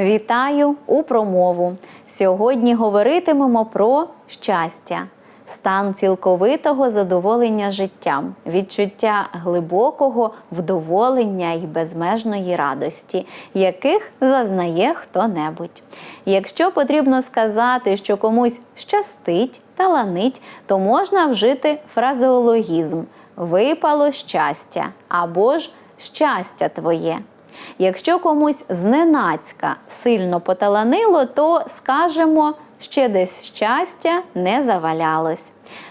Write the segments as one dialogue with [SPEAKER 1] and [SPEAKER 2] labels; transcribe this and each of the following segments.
[SPEAKER 1] Вітаю у промову. Сьогодні говоритимемо про щастя, стан цілковитого задоволення життям, відчуття глибокого вдоволення і безмежної радості, яких зазнає хто-небудь. Якщо потрібно сказати, що комусь щастить, таланить, то можна вжити фразеологізм випало щастя або ж щастя твоє. Якщо комусь зненацька сильно поталанило, то скажемо, ще десь щастя не завалялось.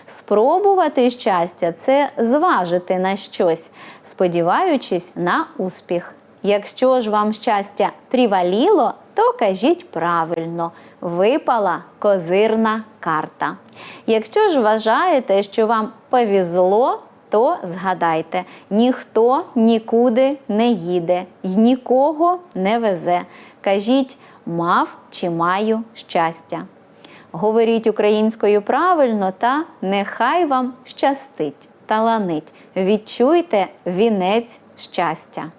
[SPEAKER 1] Спробувати щастя це зважити на щось, сподіваючись на успіх. Якщо ж вам щастя приваліло, то кажіть правильно, випала козирна карта. Якщо ж вважаєте, що вам повезло, то згадайте, ніхто нікуди не їде й нікого не везе. Кажіть, мав чи маю щастя. Говоріть українською правильно та нехай вам щастить, таланить. Відчуйте вінець щастя.